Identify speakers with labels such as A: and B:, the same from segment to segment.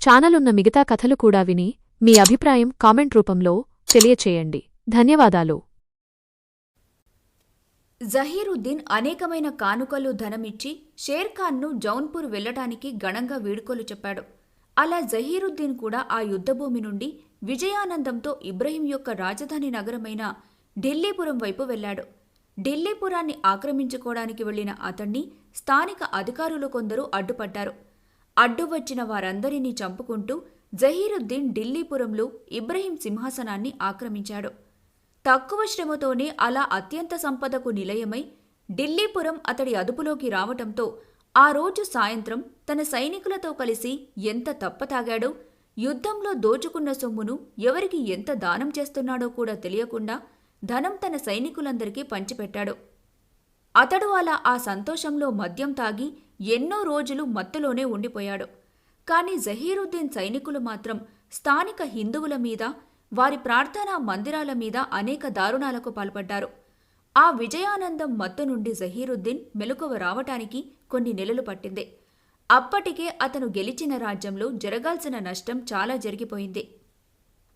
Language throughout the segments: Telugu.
A: ఛానలున్న ఉన్న మిగతా కథలు కూడా విని మీ అభిప్రాయం కామెంట్ రూపంలో తెలియచేయండి. ధన్యవాదాలు.
B: జహీరుద్దీన్ అనేకమైన కానుకలు ధనమిచ్చి షేర్ఖాన్ను జౌన్పూర్ వెళ్ళటానికి ఘనంగా వీడుకోలు చెప్పాడు. అలా జహీరుద్దీన్ కూడా ఆ యుద్ధభూమి నుండి విజయానందంతో ఇబ్రహీం యొక్క రాజధాని నగరమైన ఢిల్లీపురం వైపు వెళ్ళాడు ఢిల్లీపురాన్ని ఆక్రమించుకోవడానికి వెళ్ళిన అతణ్ణి స్థానిక అధికారులు కొందరు అడ్డుపడ్డారు. అడ్డు వచ్చిన వారందరినీ చంపుకుంటూ జహీరుద్దీన్ ఢిల్లీపురంలో ఇబ్రహీం సింహాసనాన్ని ఆక్రమించాడు. తక్కువ శ్రమతోనే అలా అత్యంత సంపదకు నిలయమై ఢిల్లీపురం అతడి అదుపులోకి రావటంతో ఆ రోజు సాయంత్రం తన సైనికులతో కలిసి ఎంత తప్పతాగాడో యుద్ధంలో దోచుకున్న సొమ్మును ఎవరికి ఎంత దానం చేస్తున్నాడో కూడా తెలియకుండా ధనం తన సైనికులందరికీ పంచిపెట్టాడు. అతడు అలా ఆ సంతోషంలో మద్యం తాగి ఎన్నో రోజులు మత్తులోనే ఉండిపోయాడు. కానీ జహీరుద్దీన్ సైనికులు మాత్రం స్థానిక హిందువుల మీద వారి ప్రార్థనా మందిరాల మీద అనేక దారుణాలకు పాల్పడ్డారు. ఆ విజయానందం మత్తు నుండి జహీరుద్దీన్ మెలకువ రావటానికి కొన్ని నెలలు పట్టింది. అప్పటికే అతను గెలిచిన రాజ్యంలో జరగాల్సిన నష్టం చాలా జరిగిపోయింది.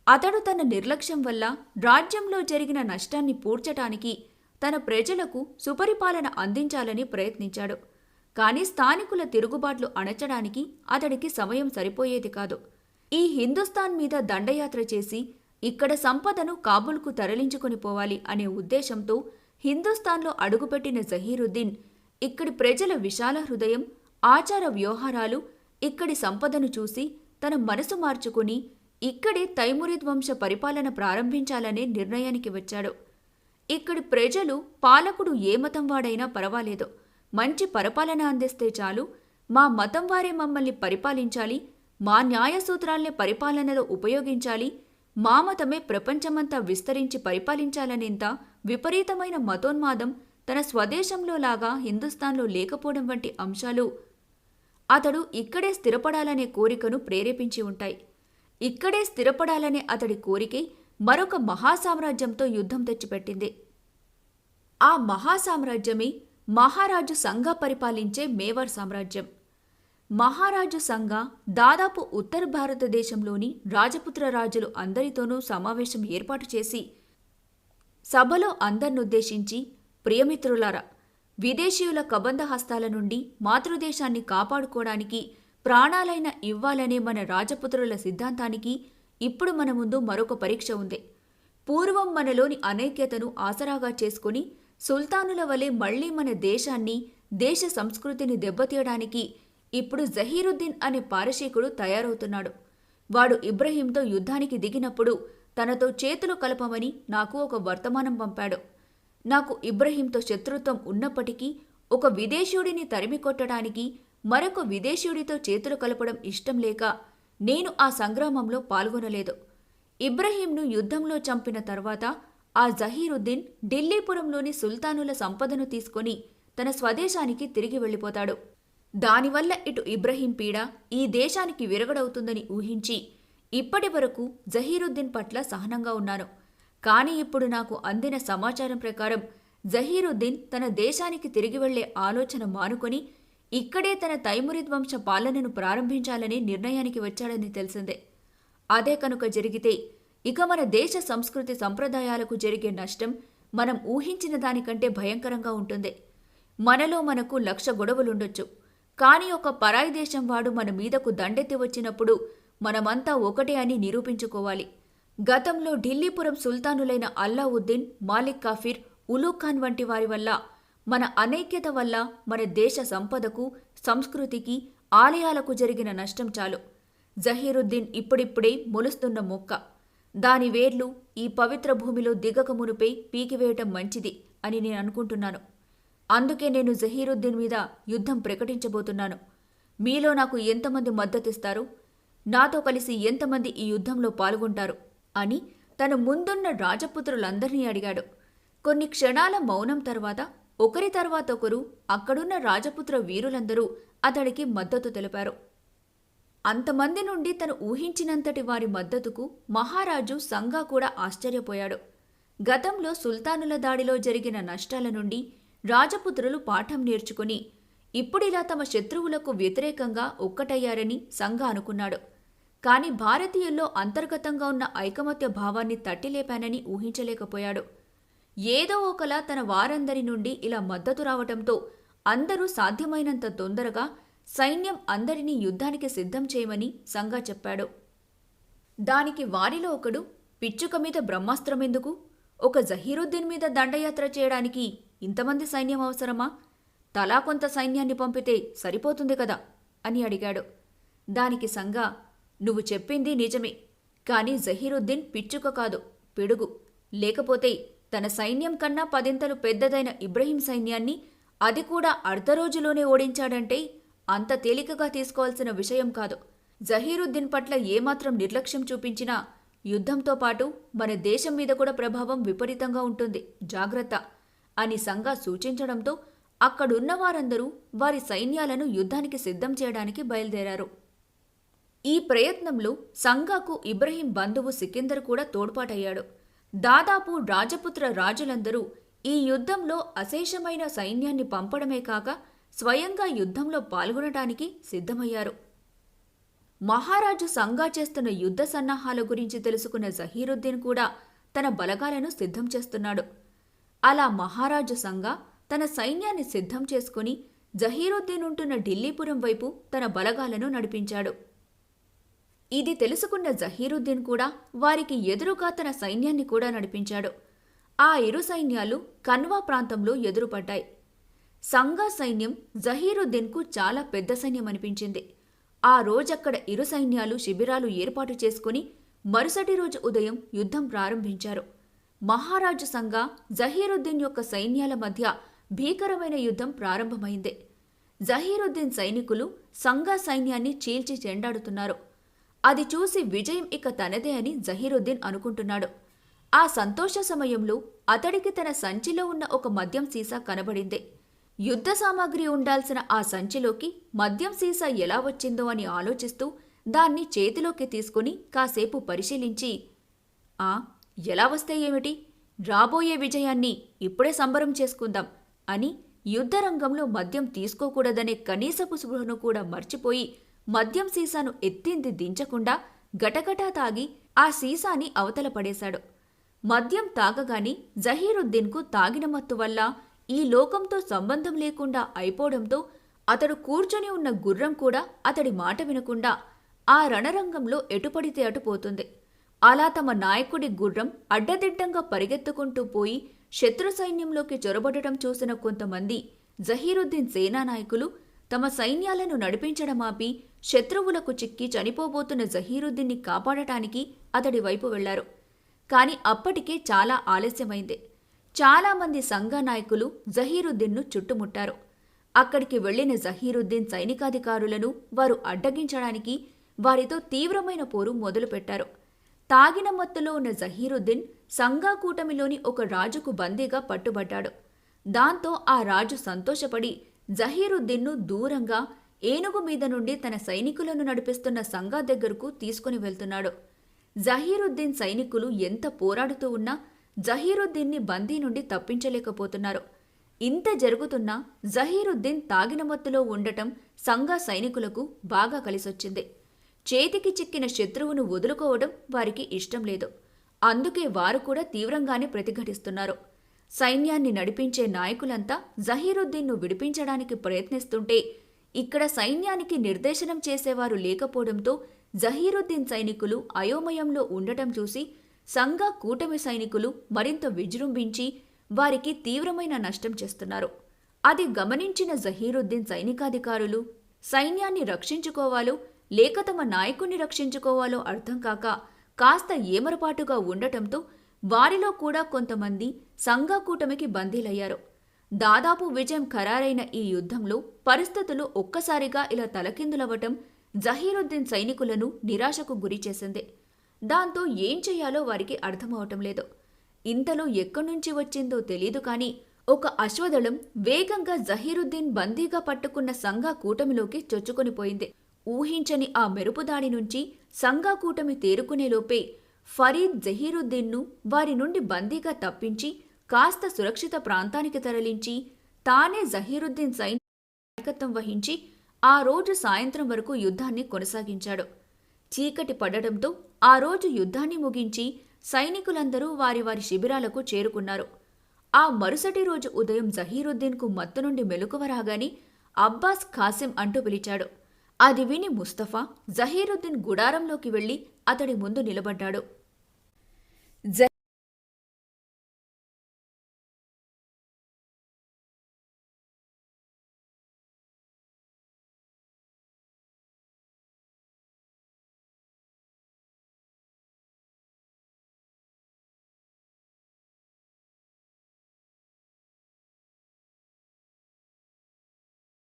B: అతడు తన నిర్లక్ష్యం వల్ల రాజ్యంలో జరిగిన నష్టాన్ని పూడ్చటానికి తన ప్రజలకు సుపరిపాలన అందించాలని ప్రయత్నించాడు. కానీ స్థానికుల తిరుగుబాట్లు అణచడానికి అతడికి సమయం సరిపోయేది కాదు. ఈ హిందుస్థాన్ మీద దండయాత్ర చేసి ఇక్కడ సంపదను కాబుల్కు తరలించుకుని పోవాలి అనే ఉద్దేశంతో హిందుస్థాన్లో అడుగుపెట్టిన జహీరుద్దీన్ ఇక్కడి ప్రజల విశాల హృదయం ఆచార వ్యవహారాలు ఇక్కడి సంపదను చూసి తన మనసు మార్చుకుని ఇక్కడే తైమురిద్ వంశ పరిపాలన ప్రారంభించాలనే నిర్ణయానికి వచ్చాడు. ఇక్కడి ప్రజలు పాలకుడు ఏ మతం వాడైనా పర్వాలేదు. మంచి పరిపాలన అందిస్తే చాలు. మా మతం వారే మమ్మల్ని పరిపాలించాలి. మా న్యాయ సూత్రాల్ని పరిపాలనలో ఉపయోగించాలి. మా మతమే ప్రపంచమంతా విస్తరించి పరిపాలించాలనేంత విపరీతమైన మతోన్మాదం తన స్వదేశంలో లాగా హిందుస్థాన్లో లేకపోవడం వంటి అంశాలు అతడు ఇక్కడే స్థిరపడాలనే కోరికను ప్రేరేపించి ఉంటాయి. ఇక్కడే స్థిరపడాలనే అతడి కోరికే మరొక మహాసామ్రాజ్యంతో యుద్ధం తెచ్చిపెట్టింది. ఆ మహాసామ్రాజ్యమే మహారాజు సంఘ పరిపాలించే మేవార్ సామ్రాజ్యం. మహారాజు సంఘ దాదాపు ఉత్తర భారతదేశంలోని రాజపుత్ర రాజులు అందరితోనూ సమావేశం ఏర్పాటు చేసి సభలో అందర్నుద్దేశించి ప్రియమిత్రులారా విదేశీయుల కబంధ హస్తాల నుండి మాతృదేశాన్ని కాపాడుకోవడానికి ప్రాణాలైన ఇవ్వాలనే మన రాజపుత్రుల సిద్ధాంతానికి ఇప్పుడు మన ముందు మరొక పరీక్ష ఉంది. పూర్వం మనలోని అనైక్యతను ఆసరాగా చేసుకుని సుల్తానుల వలె మళ్ళీ మన దేశాన్ని దేశ సంస్కృతిని దెబ్బతీయడానికి ఇప్పుడు జహీరుద్దీన్ అనే పారశీకుడు తయారవుతున్నాడు. వాడు ఇబ్రహీంతో యుద్ధానికి దిగినప్పుడు తనతో చేతులు కలపమని నాకు ఒక వర్తమానం పంపాడు. నాకు ఇబ్రహీంతో శత్రుత్వం ఉన్నప్పటికీ ఒక విదేశీయుడిని తరిమి కొట్టడానికి మరొక విదేశీయుడితో చేతులు కలపడం ఇష్టం లేక నేను ఆ సంగ్రామంలో పాల్గొనలేదు. ఇబ్రహీంను యుద్ధంలో చంపిన తర్వాత ఆ జహీరుద్దీన్ ఢిల్లీపురంలోని సుల్తానుల సంపదను తీసుకొని తన స్వదేశానికి తిరిగి వెళ్ళిపోతాడు. దానివల్ల ఇటు ఇబ్రహీం పీడ ఈ దేశానికి విరగడవుతుందని ఊహించి ఇప్పటి వరకు జహీరుద్దీన్ పట్ల సహనంగా ఉన్నాను కానీ ఇప్పుడు నాకు అందిన సమాచారం ప్రకారం జహీరుద్దీన్ తన దేశానికి తిరిగి వెళ్ళే ఆలోచన మానుకొని ఇక్కడే తన తైమురిద్ వంశ పాలనను ప్రారంభించాలని నిర్ణయానికి వచ్చాడని తెలిసిందే. అదే కనుక జరిగితే ఇక మన దేశ సంస్కృతి సంప్రదాయాలకు జరిగే నష్టం మనం ఊహించిన దానికంటే భయంకరంగా ఉంటుంది. మనలో మనకు లక్ష గొడవలుండొచ్చు. కాని ఒక పరాయి దేశం వాడు మన మీదకు దండెత్తి వచ్చినప్పుడు మనమంతా ఒకటే అని నిరూపించుకోవాలి. గతంలో ఢిల్లీపురం సుల్తానులైన అల్లావుద్దీన్ మాలిక్ కాఫీర్ ఉలూగ్ ఖాన్ వంటి వారి వల్ల మన అనైక్యత వల్ల మన దేశ సంపదకు సంస్కృతికి ఆలయాలకు జరిగిన నష్టం చాలు. జహీరుద్దీన్ ఇప్పుడిప్పుడే మొలుస్తున్న మొక్క. దాని వేర్లు ఈ పవిత్ర భూమిలో దిగక మునుపై పీకివేయటం మంచిది అని నేను అనుకుంటున్నాను. అందుకే నేను జహీరుద్దీన్ మీద యుద్ధం ప్రకటించబోతున్నాను. మీలో నాకు ఎంతమంది మద్దతిస్తారు? నాతో కలిసి ఎంతమంది ఈ యుద్ధంలో పాల్గొంటారు? అని తన ముందున్న రాజపుత్రులందరినీ అడిగాడు. కొన్ని క్షణాల మౌనం తర్వాత ఒకరి తర్వాత ఒకరు అక్కడున్న రాజపుత్ర వీరులందరూ అతడికి మద్దతు తెలిపారు. అంతమంది నుండి తను ఊహించినంతటి వారి మద్దతుకు మహారాజు సంగా కూడా ఆశ్చర్యపోయాడు. గతంలో సుల్తానుల దాడిలో జరిగిన నష్టాల నుండి రాజపుత్రులు పాఠం నేర్చుకుని ఇప్పుడిలా తమ శత్రువులకు వ్యతిరేకంగా ఒక్కటయ్యారని సంగా అనుకున్నాడు. కాని భారతీయుల్లో అంతర్గతంగా ఉన్న ఐకమత్య భావాన్ని తట్టిలేపానని ఊహించలేకపోయాడు. ఏదో ఒకలా తన వారందరి నుండి ఇలా మద్దతు రావటంతో అందరూ సాధ్యమైనంత తొందరగా సైన్యం అందరినీ యుద్ధానికి సిద్ధం చేయమని సంగా చెప్పాడు. దానికి వారిలో ఒకడు పిచ్చుక మీద బ్రహ్మాస్త్రమెందుకు? ఒక జహీరుద్దీన్ మీద దండయాత్ర చేయడానికి ఇంతమంది సైన్యం అవసరమా? తలా కొంత సైన్యాన్ని పంపితే సరిపోతుంది కదా? అని అడిగాడు. దానికి సంగా నువ్వు చెప్పింది నిజమే. కాని జహీరుద్దీన్ పిచ్చుక కాదు పిడుగు. లేకపోతే తన సైన్యం కన్నా పదింతలు పెద్దదైన ఇబ్రహీం సైన్యాన్ని అది కూడా అర్ధరోజులోనే ఓడించాడంటే అంత తేలికగా తీసుకోవాల్సిన విషయం కాదు. జహీరుద్దీన్ పట్ల ఏమాత్రం నిర్లక్ష్యం చూపించినా యుద్ధంతో పాటు మన దేశం మీద కూడా ప్రభావం విపరీతంగా ఉంటుంది. జాగ్రత్త! అని సంగా సూచించడంతో అక్కడున్న వారందరూ వారి సైన్యాలను యుద్ధానికి సిద్ధం చేయడానికి బయలుదేరారు. ఈ ప్రయత్నంలో సంగాకు ఇబ్రహీం బంధువు సికిందర్ కూడా తోడ్పాటయ్యాడు. దాదాపు రాజపుత్ర రాజులందరూ ఈ యుద్ధంలో అశేషమైన సైన్యాన్ని పంపడమే కాక స్వయంగా యుద్ధంలో పాల్గొనడానికి సిద్ధమయ్యారు. మహారాజు సంగా చేస్తున్న యుద్ధ సన్నాహాల గురించి తెలుసుకున్న జహీరుద్దీన్ కూడా తన బలగాలను సిద్ధం చేస్తున్నాడు. అలా మహారాజు సంగా తన సైన్యాన్ని సిద్ధం చేసుకుని జహీరుద్దీన్ ఉంటున్న ఢిల్లీపురం వైపు తన బలగాలను నడిపించాడు. ఇది తెలుసుకున్న జహీరుద్దీన్ కూడా వారికి ఎదురుగా తన సైన్యాన్ని కూడా నడిపించాడు. ఆ ఇరు సైన్యాలు కన్వా ప్రాంతంలో ఎదురుపడ్డాయి. సంగా సైన్యం జహీరుద్దీన్కు చాలా పెద్ద సైన్యం అనిపించింది. ఆ రోజక్కడ ఇరు సైన్యాలు శిబిరాలు ఏర్పాటు చేసుకుని మరుసటి రోజు ఉదయం యుద్ధం ప్రారంభించారు. మహారాజు సంగా జహీరుద్దీన్ యొక్క సైన్యాల మధ్య భీకరమైన యుద్ధం ప్రారంభమైంది. జహీరుద్దీన్ సైనికులు సంగా సైన్యాన్ని చీల్చి చెండాడుతున్నారు. అది చూసి విజయం ఇక తనదే అని జహీరుద్దీన్ అనుకుంటున్నాడు. ఆ సంతోష సమయంలో అతడికి తన సంచిలో ఉన్న ఒక మద్యం సీసా కనబడింది. యుద్ధ సామాగ్రి ఉండాల్సిన ఆ సంచిలోకి మద్యం సీసా ఎలా వచ్చిందో అని ఆలోచిస్తూ దాన్ని చేతిలోకి తీసుకుని కాసేపు పరిశీలించి ఆ ఎలా వస్తే ఏమిటి? రాబోయే విజయాన్ని ఇప్పుడే సంబరం చేసుకుందాం అని యుద్ధరంగంలో మద్యం తీసుకోకూడదనే కనీసపు స్పృహను కూడా మర్చిపోయి మద్యం సీసాను ఎత్తింది దించకుండా గటగటా తాగి ఆ సీసాని అవతల పడేశాడు. మద్యం తాగగాని జహీరుద్దీన్కు తాగిన మత్తు వల్ల ఈ లోకంతో సంబంధం లేకుండా అయిపోవడంతో అతడు కూర్చొని ఉన్న గుర్రం కూడా అతడి మాట వినకుండా ఆ రణరంగంలో ఎటుపడితే అటుపోతుంది అలా తమ నాయకుడి గుర్రం అడ్డదిడ్డంగా పరిగెత్తుకుంటూ పోయి శత్రు సైన్యంలోకి చొరబడటం చూసిన కొంతమంది జహీరుద్దీన్ సేనా నాయకులు తమ సైన్యాలను నడిపించడం ఆపి శత్రువులకు చిక్కి చనిపోబోతున్న జహీరుద్దీన్ని కాపాడటానికి అతడి వైపు వెళ్ళారు. కాని అప్పటికే చాలా ఆలస్యమైంది. చాలామంది సంఘ నాయకులు జహీరుద్దీన్ను చుట్టుముట్టారు. అక్కడికి వెళ్ళిన జహీరుద్దీన్ సైనికాధికారులను వారు అడ్డగించడానికి వారితో తీవ్రమైన పోరు మొదలుపెట్టారు. తాగిన మత్తులో ఉన్న జహీరుద్దీన్ సంఘా కూటమిలోని ఒక రాజుకు బందీగా పట్టుబడ్డాడు. దాంతో ఆ రాజు సంతోషపడి జహీరుద్దీన్ను దూరంగా ఏనుగు మీద నుండి తన సైనికులను నడిపిస్తున్న సంఘా దగ్గరకు తీసుకుని వెళ్తున్నాడు. జహీరుద్దీన్ సైనికులు ఎంత పోరాడుతూ ఉన్నా జహీరుద్దీన్ని బందీ నుండి తప్పించలేకపోతున్నారు. ఇంత జరుగుతున్నా జహీరుద్దీన్ తాగిన మత్తులో ఉండటం సంఘ సైనికులకు బాగా కలిసొచ్చింది. చేతికి చిక్కిన శత్రువును వదులుకోవడం వారికి ఇష్టం లేదు. అందుకే వారు కూడా తీవ్రంగానే ప్రతిఘటిస్తున్నారు. సైన్యాన్ని నడిపించే నాయకులంతా జహీరుద్దీన్ను విడిపించడానికి ప్రయత్నిస్తుంటే ఇక్కడ సైన్యానికి నిర్దేశనం చేసేవారు లేకపోవడంతో జహీరుద్దీన్ సైనికులు అయోమయంలో ఉండటం చూసి సంఘ కూటమి సైనికులు మరింత విజృంభించి వారికి తీవ్రమైన నష్టం చేస్తున్నారు. అది గమనించిన జహీరుద్దీన్ సైనికాధికారులు సైన్యాన్ని రక్షించుకోవాలో లేక తమ నాయకుణ్ణి రక్షించుకోవాలో అర్థం కాక కాస్త ఏమరపాటుగా ఉండటంతో వారిలో కూడా కొంతమంది సంఘా కూటమికి బందీలయ్యారు. దాదాపు విజయం ఖరారైన ఈ యుద్ధంలో పరిస్థితులు ఒక్కసారిగా ఇలా తలకిందులవ్వటం జహీరుద్దీన్ సైనికులను నిరాశకు గురిచేసింది. దాంతో ఏం చేయాలో వారికి అర్థమవటం లేదు. ఇంతలో ఎక్కడి నుంచి వచ్చిందో తెలీదు కాని ఒక అశ్వదళం వేగంగా జహీరుద్దీన్ బందీగా పట్టుకున్న సంఘా కూటమిలోకి చొచ్చుకొనిపోయింది ఊహించని ఆ మెరుపుదాడి నుంచి సంఘా కూటమి తేరుకునేలోపే ఫరీద్ జహీరుద్దీన్ను వారి నుండి బందీగా తప్పించి కాస్త సురక్షిత ప్రాంతానికి తరలించి తానే జహీరుద్దీన్ సైన్ నాయకత్వం వహించి ఆ రోజు సాయంత్రం వరకు యుద్ధాన్ని కొనసాగించాడు. చీకటి పడడంతో ఆ రోజు యుద్ధాన్ని ముగించి సైనికులందరూ వారి వారి శిబిరాలకు చేరుకున్నారు. ఆ మరుసటి రోజు ఉదయం జహీరుద్దీన్కు మత్తు నుండి మెలకువరాగాని అబ్బాస్ ఖాసిం అంటూ పిలిచాడు. అది విని ముస్తఫా జహీరుద్దీన్ గుడారంలోకి వెళ్ళి అతడి ముందు నిలబడ్డాడు.